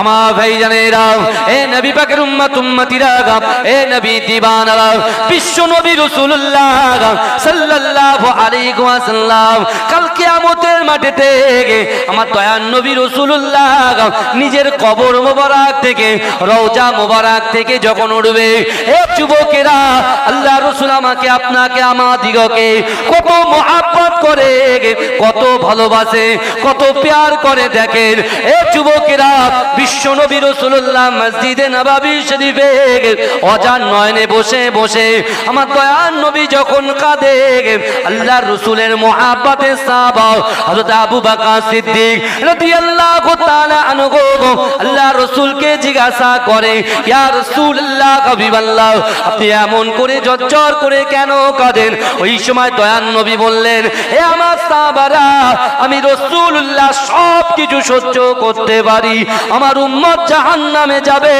আমার ভাই জানেরা এ নবী পাকের উম্মত উম্মতিরা এ নবী দিবানারা, বিশ্ব নবী রাসূলুল্লাহ সাল্লাল্লাহু আলাইহি ওয়াসাল্লাম, কাল কিয়ামতের মাঠেতে আমার দয়ার নবী রাসূলুল্লাহ নিজের কবর মোবারক থেকে, রওজা মোবারক থেকে যখন উঠবে, এ যুবকেরা, আল্লাহ রাসূল আমাকে, আপনাকে আমাদিগকে কত মহাব্বত করে, কত ভালোবাসে, কত প্যার করে দেখেন। এ যুবকেরা বিশ্ব নবী রসুল্লাহ মসজিদে নবাবি শরীফে অজান নয়নে বসে বসে আমার দয়ার নবী যখন কাঁদে আল্লাহ রসুলের মহাব্বতে হযরত আবু সিদ্দিক রাদিয়াল্লাহু তাআলা আনহু আল্লাহ রসুলকে জিজ্ঞাসা করে, ইয়া রাসূলুল্লাহ হাবিবাল্লাহ, আপনি এমন করে জজ্জর করে কেন কাঁদেন? ওই সময় দয়ান নবী বললেন, হে আমার সাহাবারা, আমি রসুল্লাহ সব কিছু সহ্য করতে পারি, আমার উম্মত জাহান নামে যাবে।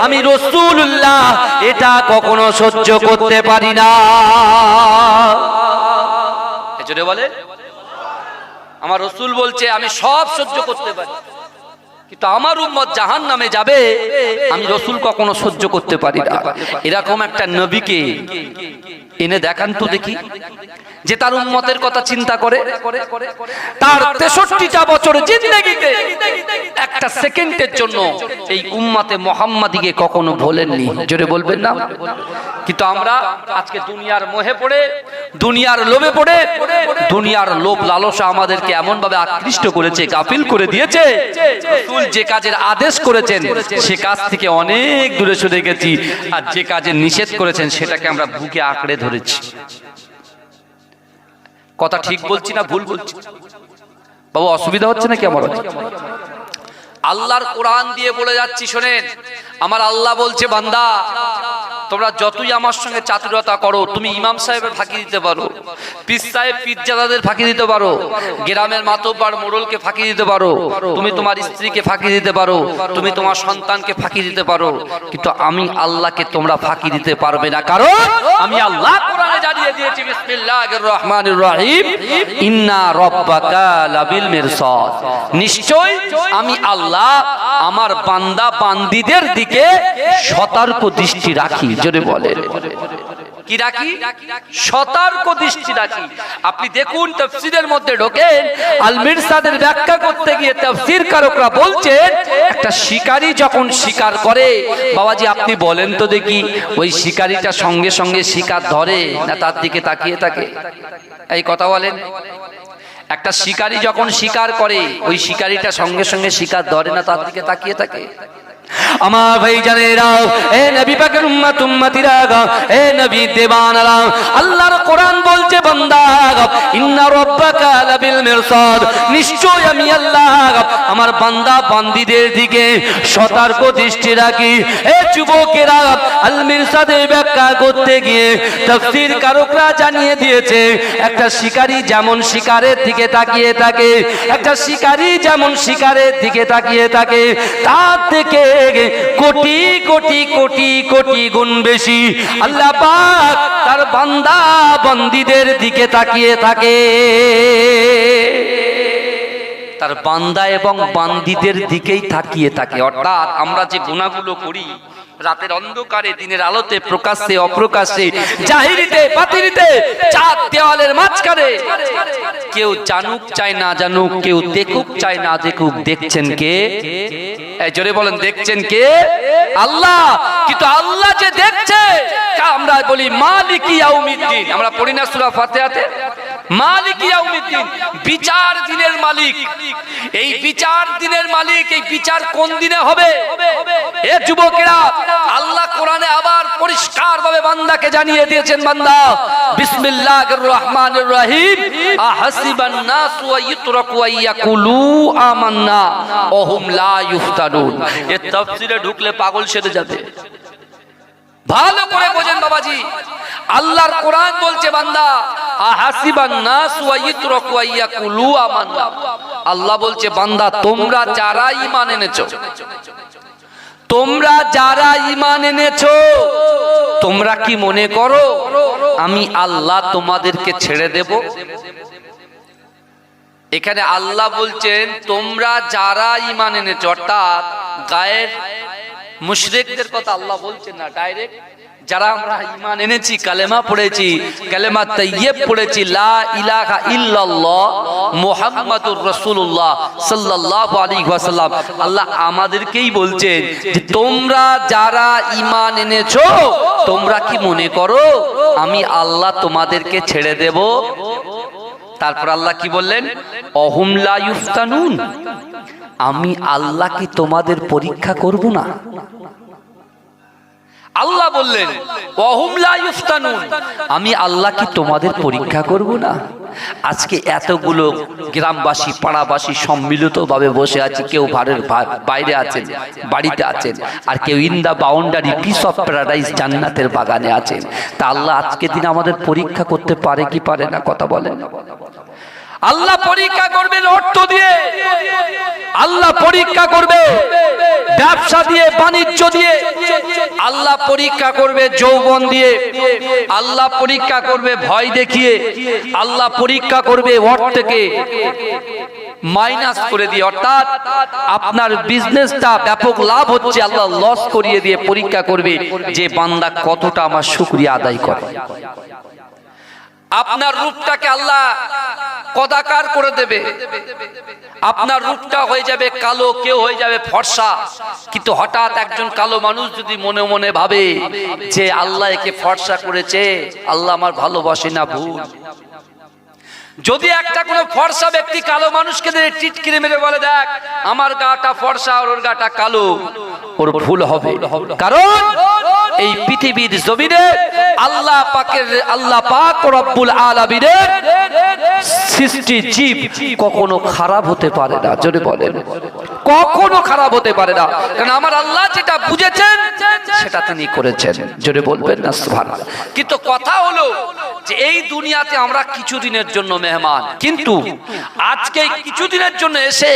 আমি রসুল্লাহ এটা কখনো সহ্য করতে পারি না। বলে আমার রসুল বলছে, আমি সব সহ্য করতে পারি। কিন্তু আমার উম্মত জাহান নামে যাবে, আমি রসুল কখনো সহ্য করতে পারি না। এরকম একটা নবীকে এনে দেখান তো দেখি, যে তার উম্মতের কথা চিন্তা করে, তার তেষট্টিটা বছর জিন্দগিতে একটা সেকেন্ডের জন্য এই উম্মাতে মোহাম্মদীকে কখনো ভোলেননি। জোরে বলবেন না? কিন্তু আমরা আজকে দুনিয়ার মোহে পড়ে দুনিয়ার লোভে পড়ে, দুনিয়ার লোভ লালসা আমাদেরকে এমন ভাবে আকৃষ্ট করেছে, গাফিল করে দিয়েছে। যে কাজের আদেশ করেছেন, সে কাজ থেকে অনেক দূরে সরে গেছি। আর যে কাজের নিষেধ করেছেন, সেটাকে আমরা বুকে আঁকড়ে ধরেছি। কথা ঠিক বলছি না ভুল বলছি? বাবু, অসুবিধা হচ্ছে নাকি আমার? আল্লাহর কোরআন দিয়ে বলে যাচ্ছি, শোনেন। আমার আল্লাহ বলছে, বান্দা তোমরা যতই আমার সঙ্গে চাতুরতা করো, তুমি ইমাম সাহেবের ফাঁকি দিতে পারো পিস সাহেব পিজ্জাদাদের ফাঁকি দিতে পারো, গ্রামের মাতব্বার মোড়লকে ফাঁকি দিতে পারো, তুমি তোমার স্ত্রীকে ফাঁকি দিতে পারো, তুমি তোমার সন্তানকে ফাঁকি দিতে পারো, কিন্তু আমি আল্লাহকে তোমরা ফাঁকি দিতে পারবে না। কারণ আমি আল্লাহ কোরআনে জানিয়ে দিয়েছি, বিসমিল্লাহির রহমানির রহিম, ইন্না রাব্বাকা লাবিল মিরসাদ। নিশ্চয় আমি আল্লাহ আমার বান্দা বান্দিদের দিকে সতর্ক দৃষ্টি রাখি। জোরে বলে কি? রাখি সতর্ক দৃষ্টি রাখি। আপনি দেখুন তফসিরের মধ্যে ঢোকেন আল মিরসাদের ব্যাখ্যা করতে গিয়ে তফসির কারকরা বলছেন একটা শিকারী যখন শিকার করে বাবাজি আপনি বলেন তো দেখি ওই শিকারীটা সঙ্গে সঙ্গে শিকার ধরে না তার দিকে তাকিয়ে থাকে? এই কথা বলেন। একটা শিকারী যখন শিকার করে ওই শিকারীটা সঙ্গে সঙ্গে শিকার ধরে না তার দিকে তাকিয়ে থাকে? আমার ভাই জানেরা, এ নবী পাকের উম্মত উম্মতিরা এ নবী দেবানারা আল্লাহর কোরআন বলছে, বান্দা ইন্না রাব্বাকা লাবিল মিরসাদ, নিশ্চয় আমি আল্লাহ আমার বান্দা বান্দিদের দিকে সতর্ক দৃষ্টি রাখি। এ যুবকেরা আল মিরসাদের ব্যাখ্যা করতে গিয়ে তাফসীর কারকরা জানিয়ে দিয়েছে, একটা শিকারী যেমন শিকারের দিকে তাকিয়ে থাকে, একটা শিকারী যেমন শিকারের দিকে তাকিয়ে থাকে, তার থেকে কোটি কোটি কোটি কোটি গুণ বেশি। আল্লাহ পাক তার বান্দা বন্দীদের দিকে তাকিয়ে থাকে। তার বান্দা এবং বান্দিদের দিকেই তাকিয়ে থাকে। অর্থাৎ আমরা যে গুণাগুলো করি রাতের অন্ধকারে দিনের আলোতে প্রকাশ্যে, অপ্রকাশ্যে, জাহিরিতে পাতিরিতে চাঁদ দেওয়ালের মাঝখানে। কেউ জানুক চায় না জানুক, কেউ দেখুক চায় না দেখুক, দেখছেন কে? জোরে বলেন, দেখছেন কে? আল্লাহ, কিন্তু আল্লাহ যে দেখছে আমরা বলি মালিক ইয়াউমিদ্দিন। আমরা পড়ি না সূরা ফাতিহাতে? মালিক বিচার দিনের মালিক। এই বিচার দিনের মালিক, এই বিচার কোন দিনে হবে? এ যুবকেরা, আল্লাহ কোরআনে আবার পরিষ্কার ভাবে বান্দাকে জানিয়ে দিয়েছেন, বান্দা, বিসমিল্লাহির রহমানির রহিম, আহাসিবান নাসু ওয়া ইতরাকু ইয়াকুলু আমান্না লা ইফতানুন এ তাফসীরে ঢুকলে পাগল সেরে যাবে। ভালো করে বোঝেন বাবাজি। আল্লাহর কোরআন বলছে, বান্দা আল্লাহ বলছে, বান্দা, তোমরা যারা ঈমান এনেছো, তোমরা যারা ঈমান এনেছো, তোমরা কি মনে করো, আমি আল্লাহ তোমাদেরকে ছেড়ে দেব? এখানে আল্লাহ বলছেন, তোমরা যারা ঈমান এনেছো, অর্থাৎ গায়ের মুশরিকদের কথা আল্লাহ বলছেন না ডাইরেক্ট যারা আমরা ঈমান এনেছি, কালেমা পড়েছি, কালেমা তাইয়্যিব পড়েছি, লা ইলাহা ইল্লাল্লাহ মুহাম্মাদুর রাসূলুল্লাহ সাল্লাল্লাহু আলাইহি ওয়াসাল্লাম, আল্লাহ আমাদেরকেই বলছেন যে তোমরা যারা ইমান এনেছো, তোমরা কি মনে করো আমি আল্লাহ তোমাদেরকে ছেড়ে দেব? তারপর আল্লাহ কি বললেন? অহুম লা ইফতানুন আমি আল্লাহ কি তোমাদের পরীক্ষা করব না। আল্লাহ বললেন আমি আল্লাহ কি তোমাদের পরীক্ষা করব না। আজকে এতগুলো গ্রামবাসী, পাড়াবাসী সম্মিলিতভাবে বসে আছে, কেউ ভারের বাইরে আছেন, বাড়িতে আছেন, আর কেউ in the boundary piece of paradise জান্নাতের বাগানে আছেন। তা আল্লাহ আজকে দিন আমাদের পরীক্ষা করতে পারে কি পারে না, কথা বলেন। আল্লাহ পরীক্ষা করবেন অর্থ দিয়ে। আল্লাহ পরীক্ষা করবে ব্যবসা দিয়ে, বাণিজ্য দিয়ে। আল্লাহ পরীক্ষা করবে যৌবন দিয়ে। আল্লাহ পরীক্ষা করবে ভয় দেখিয়ে। আল্লাহ পরীক্ষা করবে অর্থকে। মাইনাস করে দিয়ে, অর্থাৎ আপনার বিজনেসটা ব্যাপক লাভ হচ্ছে, আল্লাহ লস করিয়ে দিয়ে পরীক্ষা করবে যে বান্দা কতটা আমার শুক্রিয়া আদায় করে। আপনার রূপটাকে আল্লাহ কদাকার করে দেবে। আপনার রূপটা হয়ে যাবে কালো, কেউ হয়ে যাবে ফর্সা। কিন্তু হঠাৎ একজন কালো মানুষ যদি মনে মনে ভাবে যে আল্লাহ একে ফর্সা করেছে, আল্লাহ আমার ভালোবাসে না ভুল। যদি একটা কোনো ফর্সা ব্যক্তি কালো মানুষকে টিটকিরি মেরে বলে, দেখ, আমার গাটা ফর্সা ওর গাটা কালো। ওর ভুল হবে। কারণ এই পৃথিবীর জমিনে আল্লাহ পাকের, আল্লাহ পাক রব্বুল আলামিনের সৃষ্টি জীব কখনো খারাপ হতে পারে না, জোরে বলেন। কখনো খারাপ হতে পারে না। কারণ আমার আল্লাহ যেটা বুঝেছেন, সেটা তিনি করেছেন। জোরে বলবেন না, সুবহানাল্লাহ। কিন্তু কথা হলো যে এই দুনিয়াতে আমরা কিছুদিনের জন্য মেহমান। কিন্তু আজকে কিছুদিনের জন্য এসে,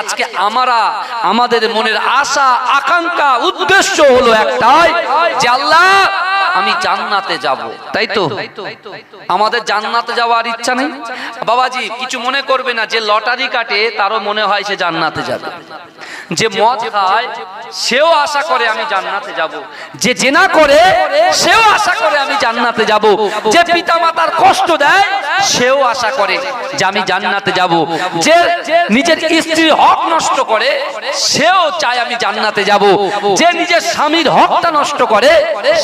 আজকে আমরা, আমাদের মনের আশা, আকাঙ্ক্ষা, উদ্দেশ্য হলো একটাই, যে আল্লাহ আমি জান্নাতে যাব। তাই তো? আমাদের জান্নাতে যাওয়ার ইচ্ছা নেই? বাবাজি, কিছু মনে করবে না যে লটারি কাটে, তারও মনে হয় সে জান্নাতে যাবে। যে মদ খায় সেও আশা করে আমি জান্নাতে যাব। যে জেনা করে সেও আশা করে আমি জান্নাতে যাব। যে পিতা মাতার কষ্ট দেয় সেও আশা করে যে আমি জান্নাতে যাব। যে নিজের স্ত্রীর হক নষ্ট করে সেও চায় আমি জান্নাতে যাব। যে নিজের স্বামীর হকটা নষ্ট করে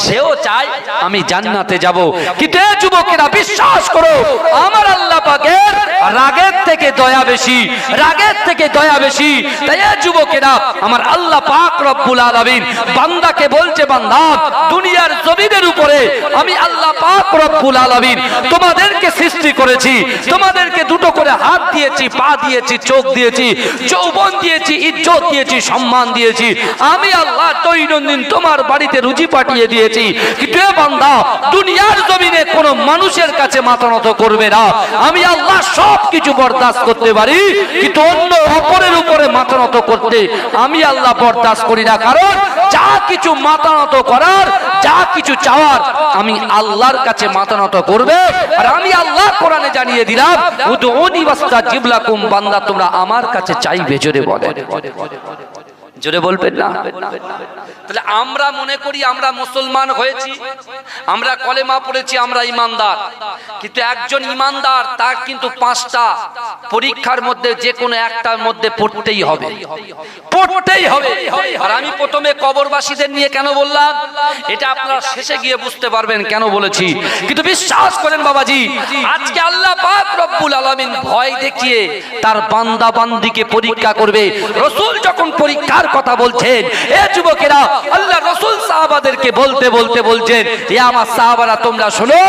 সেও চায় আমি জান্নাতে যাব। কিন্তু এ যুবকেরা বিশ্বাস করো আমার আল্লাহ পাকের রাগের থেকে দয়া বেশি রাগের থেকে দয়া বেশি। তাই এ যুবকেরা আমার আল্লাহ পাক রব্বুল বান্দাকে বলছে, বান্দা, দুনিয়ার জমিনের উপরে আমি আল্লাহ পাক রব্বুল তোমাদেরকে সৃষ্টি করেছি। তোমাদেরকে দুটো করে হাত দিয়েছি, পা দিয়েছি, চোখ দিয়েছি, যৌবন দিয়েছি, ইজ্জত দিয়েছি, সম্মান দিয়েছি। আমি আল্লাহ দৈনন্দিন তোমার বাড়িতে রুজি পাঠিয়ে দিয়েছি। কিন্তু বান্দা, দুনিয়ার জমিনে কোনো মানুষের কাছে মাথা নত করবে না। আমি আল্লাহ সব কিছু বরদাস্ত করতে পারি, কিন্তু অন্য অপরের উপরে মাথা করতে আমি আল্লাহ বরদাস্ত করি না। কারণ যা কিছু মাথা নত করার, যা কিছু চাওয়ার, আমি আল্লাহর কাছে মাথা নত করবে। আর আমি আল্লাহ কোরআনে জানিয়ে দিলাম, উদউনি ওয়াস্তাজিবলাকুম বান্দা, তোমরা আমার কাছে চাইবে জোরে বলে জোরে বলবেন না? তাহলে আমরা মনে করি আমরা মুসলমান হয়েছি, আমরা কলেমা পড়েছি, আমরা ইমানদার। কিন্তু একজন ইমানদার, তার কিন্তু পাঁচটা পরীক্ষার মধ্যে যে কোনো একটার মধ্যে পড়তেই হবে। পড়তেই হবে। আর আমি প্রথমে কবরবাসীদের নিয়ে কেন বললাম? এটা আপনারা শেষে গিয়ে বুঝতে পারবেন কেন বলেছি। কিন্তু বিশ্বাস করেন বাবাজি, আজকে আল্লাহ পাক রব্বুল আলামিন ভয় দেখিয়ে তার বান্দা বান্দিকে পরীক্ষা করবে। রসুল যখন পরীক্ষার কথা বলছেন। এ যুবকেরা, আল্লাহ রসুল সাহাবাদেরকে বলতে বলতে বলছেন যে আমার সাহাবারা, তোমরা শোনো,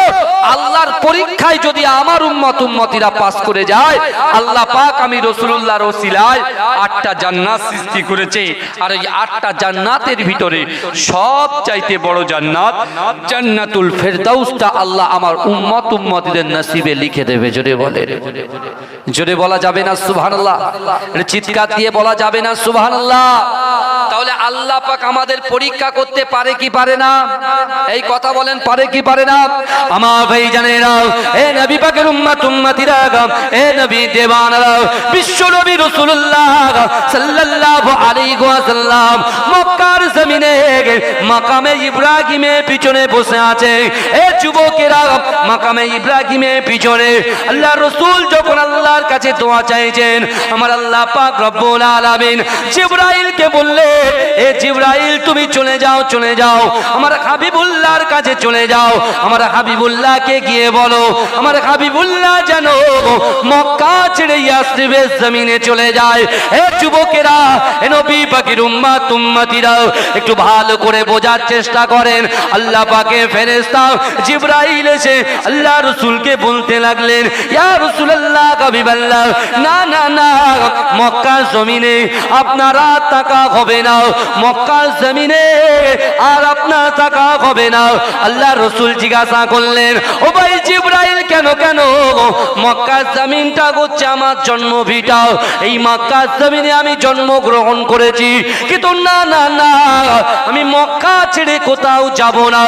আল্লাহর পরীক্ষায় যদি আমার উম্মত উম্মতিরা পাস করে যায়, আল্লাহ পাক আমি রসুল্লাহ রসিলায় আটটা জান্নাত সৃষ্টি করেছে। আর এই আটটা জান্নাতের ভিতরে সব চাইতে বড় জান্নাত জান্নাতুল ফেরদাউসটা আল্লাহ আমার উম্মত উম্মতিদের নসিবে লিখে দেবে, জোরে বলে জোরে বলা যাবে না সুবহানাল্লাহ এটা চিৎকার দিয়ে বলা যাবে না সুবহানাল্লাহ, তাহলে আল্লাহ পাক আমাদের পরীক্ষা করতে পারে কি পারে না? এই কথা বলেন, পারে কি পারে না? আমার ভাই জানেরা এ নবী পাকের উম্মাত, উম্মাতিরা এ নবী দেবানরা বিশ্ব নবী রাসূলুল্লাহ সাল্লাল্লাহু আলাইহি ওয়াসাল্লাম, মক্কার জমিনে মাকামে ইব্রাহিমের পিছনে বসে আছে। এ যুবকেরা মাকামে ইব্রাহিমের পিছনে আল্লাহ রসুল যখন আল্লাহর কাছে দোয়া চাইছেন। আমার আল্লাহ পাক রব্বুল আলামিন জিব্রাইলকে বললে, এ জিব্রাইল, তুমি চলে যাও চলে যাও। আমার হাবিবুল্লাহর কাছে চলে যাও। আমার হাবিবুল্লাহকে গিয়ে বলো, আমার হাবিবুল্লাহ যেন মক্কা ছেড়ে ইয়াসরিবের জমিনে চলে যায়। এ যুবকেরা এ নবী পাখির উম্মাত উম্মাতিরা, একটু ভালো করে বোঝার চেষ্টা করেন। আল্লাহ পাকে ফেরেশতা জিব্রাইল এসে আল্লাহ রসুলকে বলতে লাগলেন, ইয়া রাসূলুল্লাহ হাবিবাল্লাহ না না না, মক্কার জমিনে আপনারা টাকা হবে না। মক্কার জমিনে আর আপনার টাকা হবে না। আল্লাহ রসুল জিজ্ঞাসা করলেন, ও ভাই জিব্রাইল, কেন কেন? মক্কার জমিনটা হচ্ছে আমার জন্ম ভিটা এই মক্কার জমিনে আমি জন্মগ্রহণ করেছি। কিন্তু না না না, আমি মক্কা ছেড়ে কোথাও যাব না।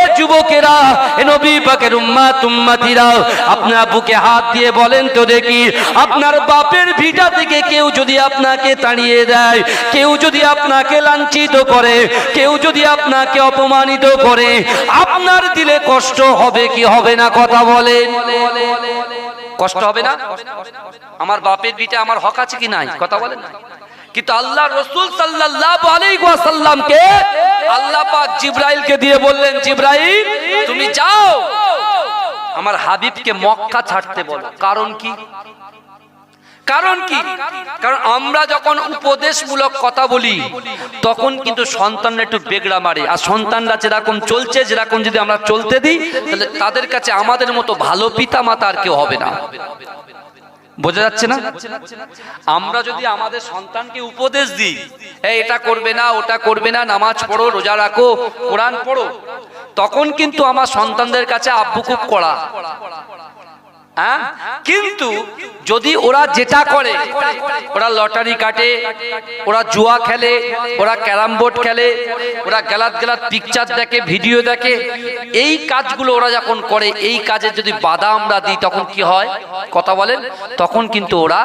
এ যুবকেরা, এ নবী পাকের উম্মাত উম্মাতিরা, আপনার বুকে হাত দিয়ে বলেন তো দেখি আপনার বাপের ভিটা থেকে কেউ যদি আপনাকে তাড়িয়ে দেয়, কেউ যদি আপনাকে লাঞ্ছিত করে, কেউ যদি আপনাকে অপমানিত করে, আপনার দিলে কষ্ট হবে কি হবে না কথা বলেন। কষ্ট হবে না? আমার বাপের ভিটা আমার হক আছে কি নাই? কথা বলেন কিন্তু আল্লাহ রসুল সাল্লাল্লাহু আলাইহি ওয়াসাল্লামকে আল্লাহ পাক জিব্রাইলকে দিয়ে বললেন, জিব্রাইল, তুমি যাও। আমার হাবিবকে মক্কা ছাড়তে বলো। কারণ কি? কারণ কি? কারণ আমরা যখন উপদেশমূলক কথা বলি, তখন কিন্তু সন্তানরা একটু বেগড়া মারে। আর সন্তানরা যেরকম চলছে, যেরকম যদি আমরা চলতে দিই, তাহলে তাদের কাছে আমাদের মতো ভালো পিতা মাতা আর কেউ হবে না। বোঝা যাচ্ছে না? আমরা যদি আমাদের সন্তানকে উপদেশ দিই, এই, এটা করবে না, ওটা করবে না, নামাজ পড়ো, রোজা রাখো, কোরআন পড়ো তখন কিন্তু আমার সন্তানদের কাছে আব্বু খুব কড়া। কিন্তু যদি ওরা যেটা করে, ওরা লটারি কাটে, ওরা জুয়া খেলে, ওরা ক্যারাম বোর্ড খেলে, ওরা গেলাত গেলাত পিকচার দেখে ভিডিও দেখে, এই কাজগুলো ওরা যখন করে, এই কাজে যদি বাধা আমরা দিই, তখন কি হয়? কথা বলেন? তখন কিন্তু ওরা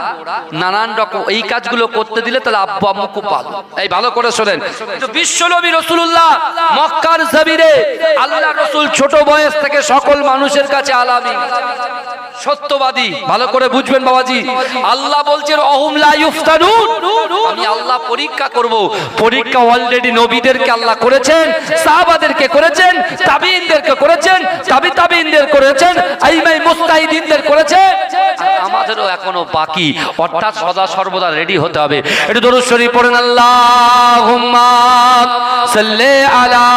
নানান রকম, এই কাজগুলো করতে দিলে তাহলে আব্বু আম্মু খুব ভালো। এই ভালো করে শোনেন। বিশ্বনবী রসুল্লাহ মক্কার জমিরে আল্লাহ রসুল ছোট বয়স থেকে সকল মানুষের কাছে আলামি সত্যবাদী। ভালো করে বুঝবেন বাবাজি। আল্লাহ বলছেন আমি আল্লাহ পরীক্ষা করব। পরীক্ষা অলরেডি নবীদেরকে আল্লাহ করেছেন, সাহাবাদেরকে করেছেন তাবিইনদেরকে করেছেন, তাবি তাবিইনদের করেছেন আইমাই মুস্তাহিদিনদের করেছেন। আমাদেরও এখনও বাকি। অর্থাৎ সদা সর্বদা রেডি হতে হবে। একটু দরুদ শরীফ পড়েন, আল্লাহুম্মা সাল্লি আলা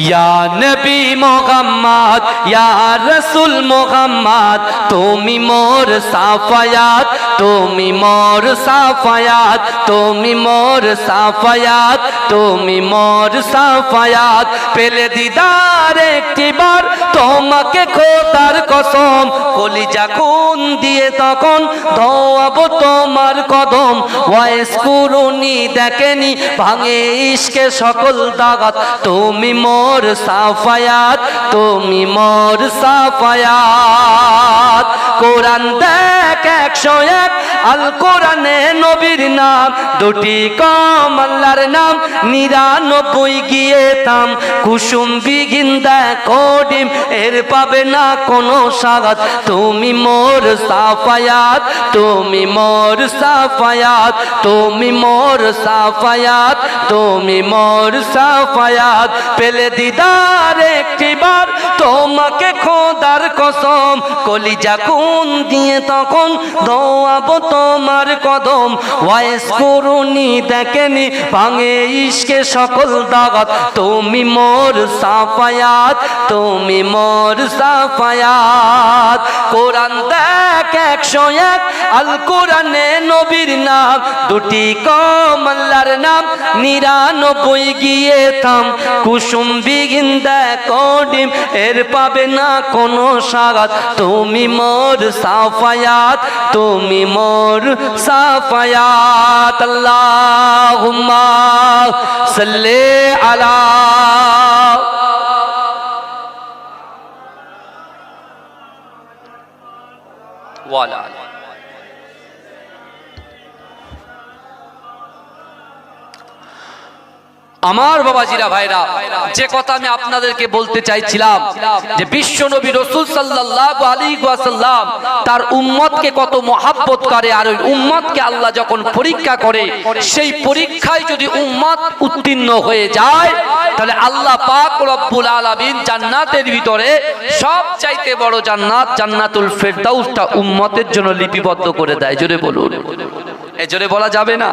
ইয়া নবী মোহাম্মদ ইয়া রসুল মোহাম্মদ তুমি মোর সাফায়াত তুমি মোর সাফায়াত, তুমি মোর সাফায়াত, তুমি মোর সাফায়াত। পেলে দিদার একটিবার তোমাকে খোদার কসম, কলিজা খুন দিয়ে তখন ধোয়াবো তোমার কদম। ওয়াইস কুরুনি দেখেনি, ভাঙে ইশকে সকল দাগাত। তুমি মোর সাফায়াত, তুমি মোর সাফায়াত। কোরআন দেখ একশো এক আল কোরআনে নবীর নাম, দুটি কম আল্লাহর নাম, নিরানব্বই গিয়ে থাম কুসুম বিঘিন দেখো এর পাবে না কোনো সাগাত তুমি মোর সাফায়াত, তুমি মোর সাফায়াত, তুমি মোর সাফায়াত, তুমি মোর সাফায়াত। পেলে দিদার একটিবার তোমাকে খোদার কসম, কলিজা কোন দিয়ে তখন দোয়াবো তোমার কদম। ওয়াইস করুনি, দেখেনি, ভাঙে ইশকে সকল দাগাত তুমি মোর সাফায়াত, তুমি মোর সাফায়াত। কোরআন দেখ একশো এক আল কোরআনে নবীর নাম। দুটি কমলার নাম, নিরানব্বই গিয়ে থাম। কুসুম বিগিন দেখো ডিম, এর পাবে না কোনো সাগাত। তুমি মোর সাফায়াত, তুমি মোর সাফায়াত। আল্লাহুম্মা সাল্লি আলা ওয়ালা আমার বাবাজিরা, ভাইরা, যে কথা আমি আপনাদেরকে বলতে চাইছিলাম, যে বিশ্ব নবী রসুল সাল্লাল্লাহু আলাইহি ওয়াসাল্লাম তার উম্মতকে কত মহাব্বত করে আর ওই উম্মতকে আল্লাহ যখন পরীক্ষা করে, সেই পরীক্ষায় যদি উম্মত উত্তীর্ণ হয়ে যায়, তাহলে আল্লাহ পাক রব্বুল আলামিন জান্নাতের ভিতরে সব চাইতে বড় জান্নাত জান্নাতুল ফেরদাউসটা উম্মতের জন্য লিপিবদ্ধ করে দেয়। জোরে বলুন। এ বলা যাবে না।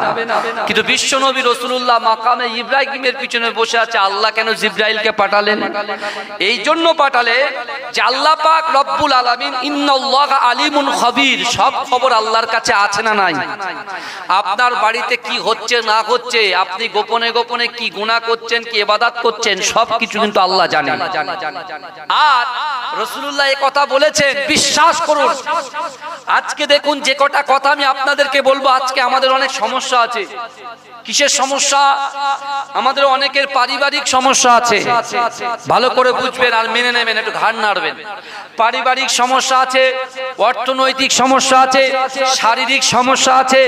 কিন্তু বিশ্ব নবী রসুল্লাহ মাকামে ইব্রাহিমের পিছনে বসে আছে, আল্লাহ কেন জিব্রাইলকে পাঠালেন? এই জন্য পাঠালে যে আল্লাহ পাক রব্বুল আলামিন ইন্নাল্লাহ আলিমুন খবির, সব খবর আল্লাহর কাছে আছে না নাই? আপনার বাড়িতে কি হচ্ছে, না হচ্ছে, আপনি গোপনে গোপনে কি গুনাহ করছেন, কি ইবাদত করছেন সব কিছু কিন্তু আল্লাহ জানেন। আর রসুল্লাহ এই কথা বলেছেন, বিশ্বাস করুন। আজকে দেখুন যে কটা কথা আমি আপনাদেরকে বলব, আজকে আমাদের অনেক সমস্যা আছে। কিসের সমস্যা? আমাদের অনেকের পারিবারিক সমস্যা আছে। ভালো করে বুঝবেন আর মেনে নেবেন, একটু ঘাড় নাড়বেন। পারিবারিক সমস্যা আছে, অর্থনৈতিক সমস্যা আছে, শারীরিক সমস্যা আছে,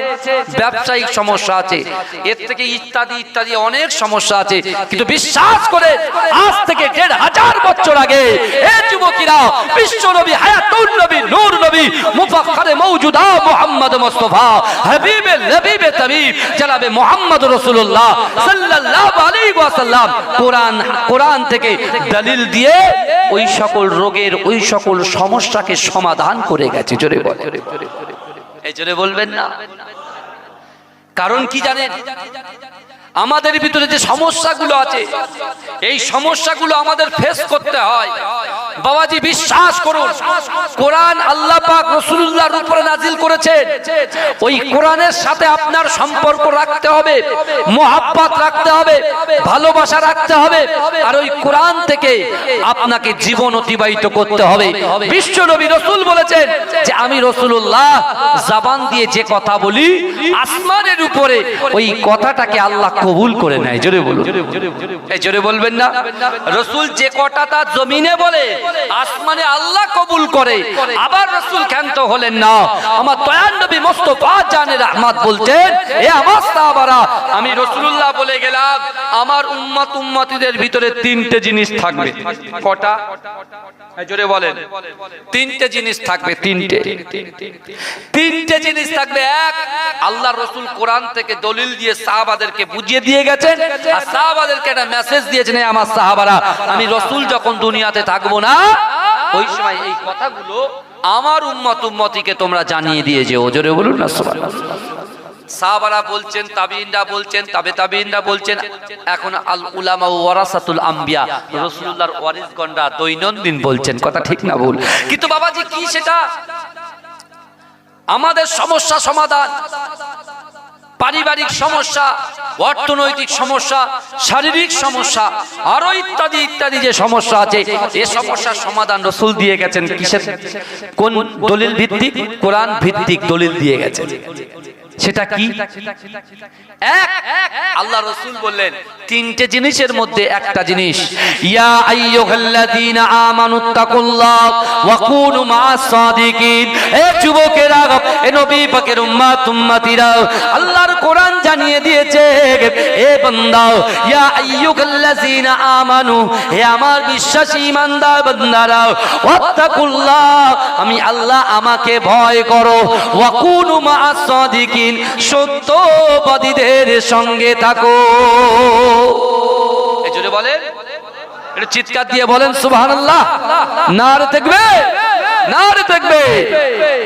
ব্যবসায়িক সমস্যা আছে। এর থেকে ইত্যাদি ইত্যাদি অনেক সমস্যা আছে। কিন্তু বিশ্বাস করে, আজ থেকে দেড় হাজার বছর আগে এ কোরআন থেকে দলিল দিয়ে ওই সকল রোগের, ওই সকল সমস্যাকে সমাধান করে গেছে, জোরে জোরে বলবেন না। কারণ কি জানেন? আমাদের ভিতরে যে সমস্যাগুলো আছে, এই সমস্যাগুলো আমাদের ফেস করতে হয়। বাবাজি, বিশ্বাস করুন, কোরআন আল্লাহ পাক রসুল্লাহর উপরে নাজিল করেছেন ওই কোরআনের সাথে আপনার সম্পর্ক রাখতে হবে, মোহাব্বত রাখতে হবে, ভালোবাসা রাখতে হবে, আর ওই কোরআন থেকে আপনাকে জীবন অতিবাহিত করতে হবে। বিশ্ব নবী রসুল বলেছেন যে, আমি রসুল্লাহ জাবান দিয়ে যে কথা বলি, আসমানের উপরে ওই কথাটাকে আল্লাহ কবুল করে নেয়। জোরে বলুন। জোরে বলবেন না? রসুল যে তার জমিনে বলে আসমানে আল্লাহ কবুল করে। আবার রসুল ক্ষান্ত হলেন না। আমার দয়ান নবী মোস্তফা জানের আহমদ বলছেন এ আমার সাহাবারা আমি রসুল্লাহ বলে গেলাম আমার উম্মত উম্মতিদের ভিতরে তিনটে জিনিস থাকবে। কটা? জোরে বলেন। তিনটে জিনিস থাকবে তিনটে। তিনটে জিনিস থাকবে এক আল্লাহ রসুল কোরআন থেকে দলিল দিয়ে সাহাবাদেরকে বুঝিয়ে দিয়ে গেছেন আর সাহাবাদেরকে একটা মেসেজ দিয়েছেন আমার সাহাবারা আমি রসুল যখন দুনিয়াতে থাকব না ওই সময় এই কথাগুলো আমার উম্মত উম্মতিকে তোমরা জানিয়ে দিয়ে যে ওজোরে বলুন না, সুবহানাল্লাহ। সাহাবারা বলছেন তাবিইনরা বলছেন, তাবে তাবিইনরা বলছেন, এখন আল উলামা ওয়ারাসাতুল আম্বিয়া, রাসূলুল্লাহর ওয়ারিসগণরা দৈনন্দিন বলছেন, কথা ঠিক না ভুল। কিন্তু বাবাজি, কি সেটা? আমাদের সমস্যা সমাধান। পারিবারিক সমস্যা, অর্থনৈতিক সমস্যা, শারীরিক সমস্যা, আরও ইত্যাদি ইত্যাদি যে সমস্যা আছে, এ সমস্যার সমাধান রসুল দিয়ে গেছেন কিসের? কোন দলিল ভিত্তিক? কোরআন ভিত্তিক দলিল দিয়ে গেছেন। সেটা কি? এক, আল্লাহ রসুল বললেন, তিনটে জিনিসের মধ্যে একটা জিনিস। ইয়া আইয়ুহাল্লাযীনা আমানুত্তাকুল্লাহ ওয়া কুনু মা'আস সাদিকিন। এ যুবকেরা, এ নবী পাকের উম্মত উম্মতিরা, আল্লাহর কোরআন জানিয়ে দিয়েছে, এ বান্দা, ইয়া আইয়ুহাল্লাযীনা আমানু, হে আমার বিশ্বাসী বান্দারা, ওয়াত্তাকুল্লাহ, আমি আল্লাহ আমাকে ভয় করো। ওয়া কুনু মা'আস সাদিকিন। সত্যবাদীদের সঙ্গে থাকো। জোরে বলেন? চিৎকার দিয়ে বলেন সুবহানাল্লাহ। নার দেখবে? নারে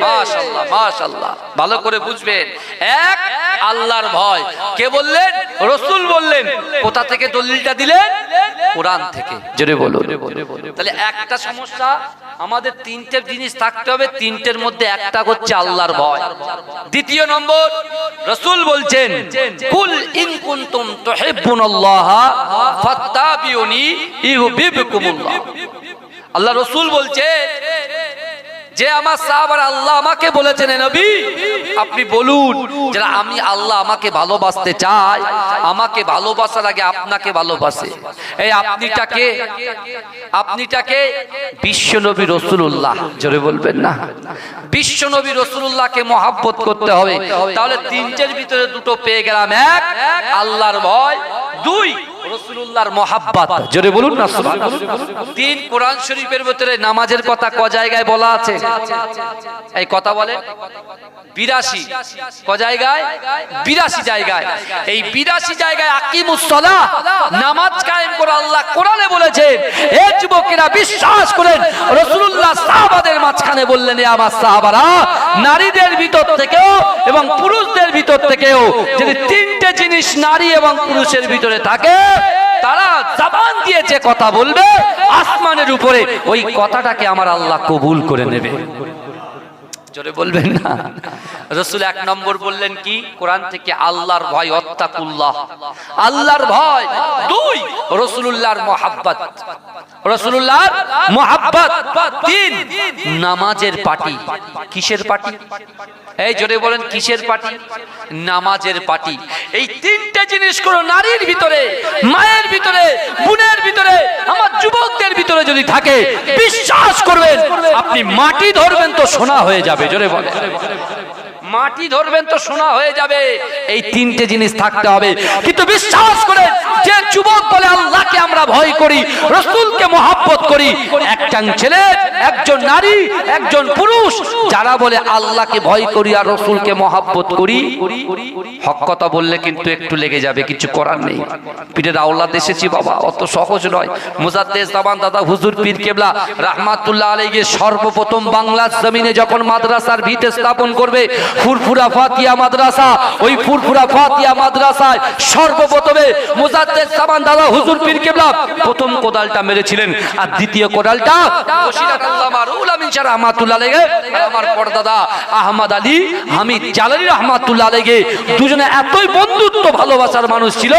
মাশাআল্লাহ মাশাআল্লাহ ভালো করে বুঝবেন। এক আল্লাহর ভয়। কে বললেন? রসুল বললেন। কোথা থেকে দলিলটা দিলেন? কোরআন থেকে। জোরে বলো তাহলে একটা সমস্যা আমাদের তিনটে জিনিস থাকতে হবে। তিনটের মধ্যে একটা হচ্ছে আল্লাহর ভয়। দ্বিতীয় নম্বর রসুল বলছেন কুল ইন কুনতুম তুহিব্বুনাল্লাহ ফাত্তাবিউনি ইউহিব্বুকুমুল্লাহ। আল্লাহ রসুল বলছে যে আমার সাহাবার আল্লাহ আমাকে বলেছেন নবী, আপনি বলুন যে আমি আল্লাহ আমাকে ভালোবাসতে চাই, আমাকে ভালোবাসার আগে আপনাকে ভালোবাসে। এই আপনিটাকে আপনিটাকে বিশ্ব নবী রসুল্লাহ জোরে বলবেন না বিশ্ব নবী রসুল্লাহকে মহাব্বত করতে হবে। তাহলে তিনটের ভিতরে দুটো পেয়ে গেলাম এক, আল্লাহর ভয়। দুই তিন কোরআন শরীফের ভেতরে নামাজের কথা ক জায়গায় বলা আছে? এই কথা বলে। বিরাশি। ক জায়গায়? বিরাশি জায়গায়। এই বিরাশি জায়গায় আকিমুসলা নামাজ কায়েম করে আল্লাহ কোরআনে বলেছেন এ যুবকেরা, বিশ্বাস করেন রসুল্লাহ সাহাবাদের মাঝখানে বললেন, এ আমার সাহাবারা, নারীদের ভিতর থেকেও এবং পুরুষদের ভিতর থেকেও যদি তিনটে জিনিস নারী এবং পুরুষের ভিতরে থাকে, তারা জাবান দিয়ে যে কথা বলবে, আসমানের উপরে ওই কথাটাকে আমার আল্লাহ কবুল করে নেবে। জোরে বলবেন না? রসুল এক নম্বর বললেন কি? কোরআন থেকে আল্লাহর ভয় অত্তাকুল্লাহ আল্লাহর ভয়, দুই, রসুলুল্লাহর মোহাব্বত। রসুলুল্লাহর মোহাব্বত, তিন, নামাজের পাটি। কিসের পাটি? এই জোরে বলেন, কিসের পাটি? নামাজের পাটি। এই তিনটে জিনিস নারীর ভিতরে, মায়ের ভিতরে, বোনের ভিতরে, আমার যুবকদের ভিতরে যদি থাকে, বিশ্বাস করবেন, আপনি মাটি ধরবেন তো সোনা হয়ে যাবে। জোরে বলেন মাটি ধরবেন তো সোনা হয়ে যাবে। এই তিনটে জিনিস থাকতে হবে। কিন্তু বিশ্বাস করে যে যুবক বলে আল্লাহকে আমরা ভয় করি, রসুলকে মহাব্বত করি, একজন ছেলে, একজন নারী, একজন পুরুষ, যারা বলে আল্লাহকে ভয় করি আর রসুলকে মহাব্বত করি, হক কথা বললে কিন্তু একটু লেগে যাবে, কিছু করার নেই। পীরের আওলাদ এসেছি বাবা, অত সহজ নয়। মুজাদ্দেস দাবান দাদা, হুজুর পীর কেবলা, রাহমাতুল্লাহ আলাইহি, সর্বপ্রথম বাংলার জমিনে যখন মাদ্রাসার ভিত স্থাপন করবে ফুরফুরা ফাতিয়া মাদ্রাসা, ওই ফুরফুরা ফাতিয়া মাদ্রাসায় সর্বপ্রথমে মুজাদ্দেস সামান দাদা হুজুর পীর কেবলা প্রথম কোদালটা মেরেছিলেন আর দ্বিতীয় কোদালটা আমার পরদাদা আহমদ আলী হামিদ জালালি রহমাতুল্লাহ আলাইহি। দুজনে এতই বন্ধুত্ব ভালোবাসার মানুষ ছিল,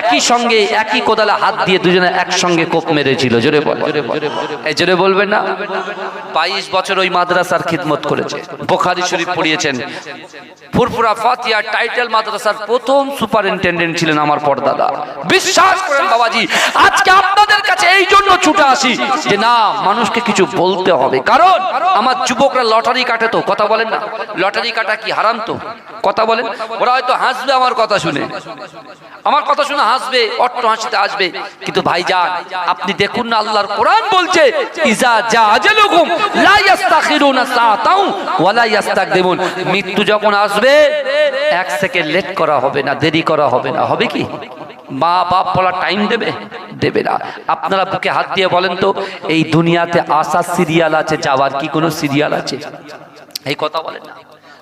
একই সঙ্গে একই কোদালে হাত দিয়ে দুজনে একসঙ্গে কোপ মেরেছিল। জোরে বল। এই জোরে বলবেন না? বাইশ বছর ওই মাদ্রাসার খিদমত করেছে। বোখারি শরীফ পড়িয়েছেন। ফুরফুরা ফাতিয়া টাইটেল মাদ্রাসার প্রথম সুপারিনটেন্ডেন্ট ছিলেন আমার পরদাদা। বিশ্বাস করেন বাবাজি, আজকে আপনাদের কাছে এই জন্য ছুটে আসি যে না, মানুষকে কিছু বলতে হবে। কারণ আমার যুবকরা লটারি কাটে তো, কথা বলেন না। লটারি কাটা কি হারাম তো? কথা বলেন, ওরা হয়তো হাসবে আমার কথা শুনে। আমার কথা শুনে হাসবে, অট্ট হাসিতে আসবে। কিন্তু ভাইজান, আপনি দেখুন না আল্লাহর কোরআন বলছে, ইজা যা আজালুকুম লা ইস্তাখিরুনা সাআতাও ওয়ালা ইস্তাকদিমুন মৃত্যু যখন আসবে, এক সেকেন্ড লেট করা হবে না, দেরি করা হবে না। হবে কি? মা বাপ বলা টাইম দেবে? দেবে না। আপনারা বুকে হাত দিয়ে বলেন তো, এই দুনিয়াতে আসার সিরিয়াল আছে, যাওয়ার কি কোনো সিরিয়াল আছে? এই কথা বলেন না।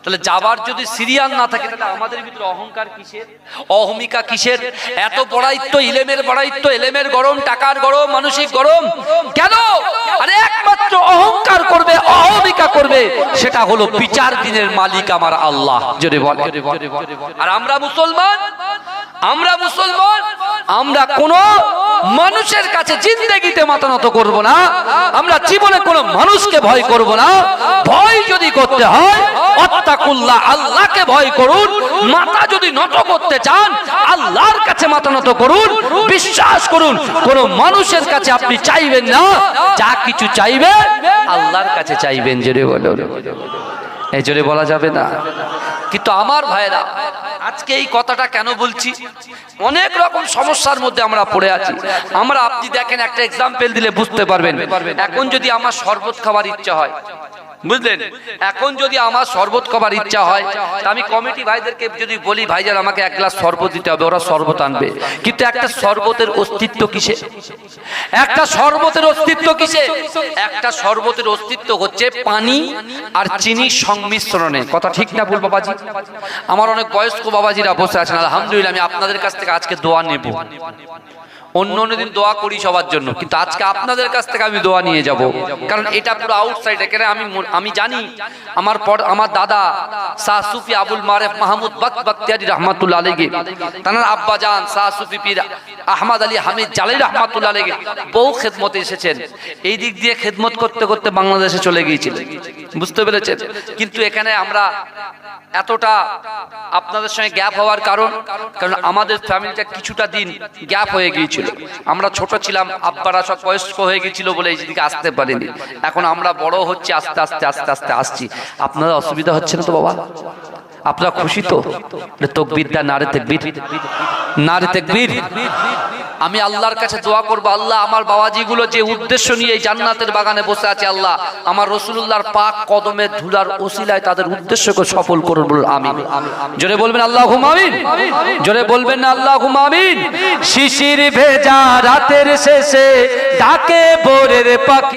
তাহলে যাবার যদি সিরিয়াল না থাকে, তাহলে আমাদের ভিতরে অহংকার কিসের? অহমিকা কিসের? এত বড়াইত্ব, ইলেমের বড়াইত্ব এলেমের গরম, টাকার গরম, মানসিক গরম। কেন? আরে একমাত্র অহংকার করবে, অহমিকা করবে, সেটা হলো বিচার দিনের মালিক আমার আল্লাহ জোরে বলে। আর আমরা মুসলমান? আমরা মুসলমান? আমরা কোন মানুষের কাছে জিন্দগিতে মাথা নত করব না। আমরা জীবনে কোনো মানুষকে ভয় করব না। ভয় যদি করতে হয় অত্তাকুল্লাহ আল্লাহকে ভয় করুন। মাথা যদি নত করতে চান, আল্লাহর কাছে মাথা নত করুন। বিশ্বাস করুন, কোন মানুষের কাছে আপনি চাইবেন না। যা কিছু চাইবেন আল্লাহর কাছে চাইবেন, জোরে বলো এই জোরে বলা যাবে না। কিন্তু আমার ভাইরা আজকে এই কথাটা কেন বলছি? অনেক রকম সমস্যার মধ্যে আমরা পড়ে আছি। আমরা আপনি দেখেন একটা এক্সাম্পল দিলে বুঝতে পারবেন। এখন যদি আমার শরবত খাওয়ার ইচ্ছা হয় বুঝলেন? এখন যদি আমার শরবত খাবার ইচ্ছা হয় আমি কমিটি ভাইদেরকে যদি বলি, ভাইজান, আমাকে এক গ্লাস শরবত দিতে হবে, ওরা শরবত আনবে। কিন্তু একটা শরবতের অস্তিত্ব কিসে? একটা শরবতের অস্তিত্ব কিসে? একটা শরবতের অস্তিত্ব হচ্ছে পানি আর চিনির সংমিশ্রণে। কথা ঠিক না ভুল, বাবাজি? আমার অনেক বয়স্ক বাবাজিরা বসে আছেন, আলহামদুলিল্লাহ, আমি আপনাদের কাছ থেকে আজকে দোয়া নেব। অন্য অন্য দিন দোয়া করি সবার জন্য। কিন্তু আজকে আপনাদের কাছ থেকে আমি দোয়া নিয়ে যাব। কারণ এটা পুরো আউটসাইড এখানে আমি আমি জানি আমার পর আমার দাদা, শাহ সুফি আবুল মারেফ মাহমুদ বক বক্তিয়ারি রহমাতুল্লাহ আলাইহি, তানার আব্বা জান, শাহ সুফি পীর আহমদ আলী হামিদ জালাই রহমাতুল্লাহ আলাইহি, বহু খেদমতে এসেছেন। এই দিক দিয়ে খেদমত করতে করতে বাংলাদেশে চলে গিয়েছিলেন বুঝতে পেরেছেন? কিন্তু এখানে আমরা এতটা আপনাদের সঙ্গে গ্যাপ হওয়ার কারণ কারণ আমাদের ফ্যামিলিটা কিছুটা দিন গ্যাপ হয়ে গিয়েছিল। আমরা ছোট ছিলাম, আব্বারা সব বয়স্ক হয়ে গেছিল বলে এই দিকে আসতে পারিনি। এখন আমরা বড় হচ্ছে, আস্তে আস্তে আস্তে আস্তে আসছি। আপনাদের অসুবিধা হচ্ছে না তো বাবা? আপনারা খুশি তো? তকবির দা নারে তেকবির। নারে তেকবির। আমি আল্লাহর কাছে দোয়া করব, আল্লাহ আমার বাবাজিগুলো যে উদ্দেশ্য নিয়ে এই জান্নাতের বাগানে বসে আছে, আল্লাহ আমার রসুল্লাহর পাক কদমের ধুলার ওসিলায় তাদের উদ্দেশ্যকে সফল করুন বলুন, আমিন। জোরে বলবেন আল্লাহ আমিন। জোরে বলবেন না আল্লাহ আমিন। শিশির ভেজা রাতের শেষে ডাকে বোরের পাখি।